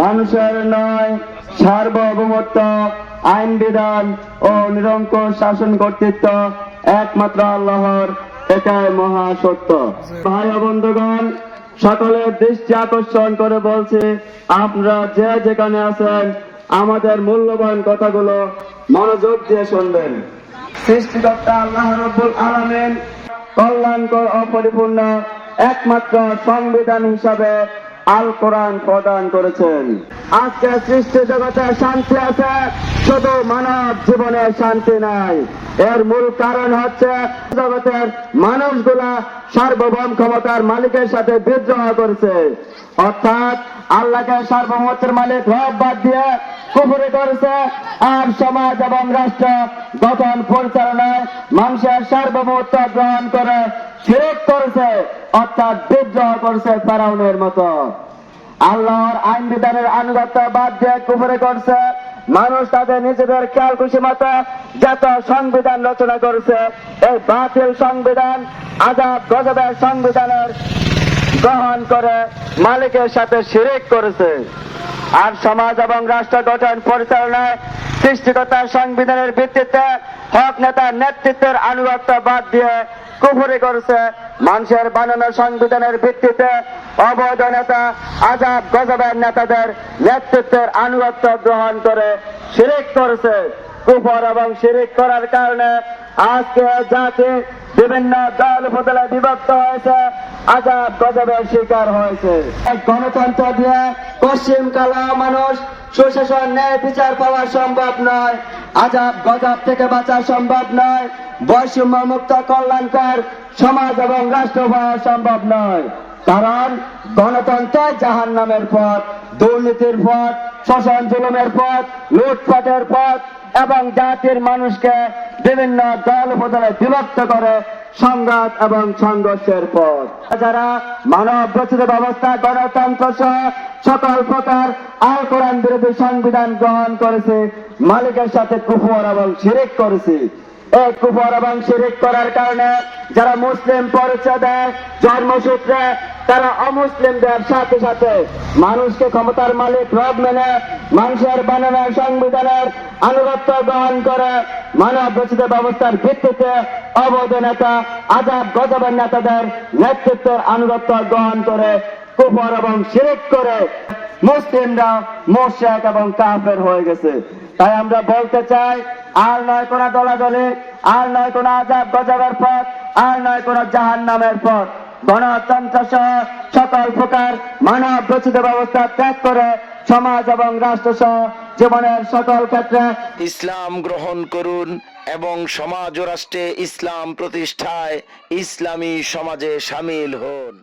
মানুষের নয়, সার্বভৌমত্ব, আইন বিধান ও নিরঙ্কুশ শাসন কর্তৃত্ব একমাত্র আল্লাহর, এটাই মহা সত্য। ভাই বন্ধুগণ, সকলের দৃষ্টি আকর্ষণ করে বলছি, আপনারা যে যেখানে আছেন, আমাদের মূল্যবান কথাগুলো মনোযোগ দিয়ে শুনবেন। সৃষ্টিকর্তা আল্লাহ রব্বুল আলামিন কল্যাণকর অপরিপূর্ণ একমাত্র সংবিধান হিসাবে আল কোরআন প্রদান করেছেন। আজকে সৃষ্টি জগতে শান্তি আছে, শুধু মানব জীবনে শান্তি নাই। এর মূল কারণ হচ্ছে জগতের মানুষগুলা সার্বভৌম ক্ষমতার মালিকের সাথে বিদ্রোহ করেছে। অর্থাৎ আল্লাহকে সার্বভৌমত্বের মালিক রব বাদ দিয়ে কুপুরি করেছে, আর সমাজ এবং রাষ্ট্র গঠন পরিচালনায় মানুষের সার্বভৌমত্ব গ্রহণ করে শিরিক করেছে, অর্থাৎ বিদ্রোহ করেছে ফেরাউনের মতো। আল্লাহর আইন বিধানের আনুগত্য বাদ দিয়ে কুপুরে করছে। মানুষ তাদের নিজেদের খেয়াল খুশি মতো যত সংবিধান রচনা করেছে, এই বাতিল সংবিধান, আজাদ গজবের সংবিধানের গ্রহণ করে মালিকের সাথে শিরিক করেছে। আর সমাজ এবং রাষ্ট্র গঠন পরিচালনায় সৃষ্টিকর্তার সংবিধানের ভিত্তিতে হক নেতার নেতৃত্বের আনুগত্য বাদ দিয়ে কুফুরি করেছে। মানুষের বানানো সংবিধানের ভিত্তিতে অবৈধ নেতা আজাদ গজবের নেতাদের নেতৃত্বের আনুগত্য গ্রহণ করে শিরিক করেছে। কুফর এবং শিরিক করার কারণে আজকে জাতি বিভিন্ন দল উপদলে বিভক্ত হয়েছে, আজাদ গজবের শিকার হয়েছে। গণতন্ত্র দিয়ে পশ্চিম কালা মানুষ সুশাসন ন্যায় বিচার পাওয়া সম্ভব নয়। আজাব গজাব থেকে বাঁচা সম্ভব নয়। বৈষম্য মুক্ত কল্যাণকর সমাজ এবং রাষ্ট্র হওয়া সম্ভব নয়। কারণ গণতন্ত্র জাহান নামের পথ, দুর্নীতির পথ, শোষণ জুলুমের পথ, লুটপাটের পথ এবং জাতির মানুষকে বিভিন্ন দল উপদলে বিভক্ত করে সংঘাত এবং সংঘর্ষের পথ। যারা মানব রচিত ব্যবস্থা, গণতন্ত্র সহ সকল প্রকার আল কোরআন বিরোধী সংবিধান গ্রহণ করেছে মালিকের সাথে কুফর এবং শিরিক করেছে। এই কুফর এবং শিরিক করার কারণে যারা মুসলিম পরিচয় দেয়, জন্মসূত্রে তারা অমুসলিমদের সাথে সাথে মানুষকে ক্ষমতার মালিক রব মেনে, মানুষের বানানোর সংবিধানের আনুগত্য গ্রহণ করে, মানব রচিত ব্যবস্থার ভিত্তিতে অবৈধ নেতা আজাব গজবের নেতাদের নেতৃত্বের আনুগত্য গ্রহণ করে কুফর এবং শিরিক করে মুসলিমরা মোশেক এবং কাফের হয়ে গেছে। তাই আমরা বলতে চাই, আর নয় কোন দলাদলি, আর নয় কোন আজাব গজবের পথ, আর নয় কোন জাহান নামের পথ। গণতন্ত্র সহ সকল প্রকার মানব রচিত ব্যবস্থা ত্যাগ করে সমাজ এবং রাষ্ট্র সহ জীবনের সকল ক্ষেত্রে ইসলাম গ্রহণ করুন এবং সমাজ ও রাষ্ট্রে ইসলাম প্রতিষ্ঠায় ইসলামী সমাজে সামিল হন।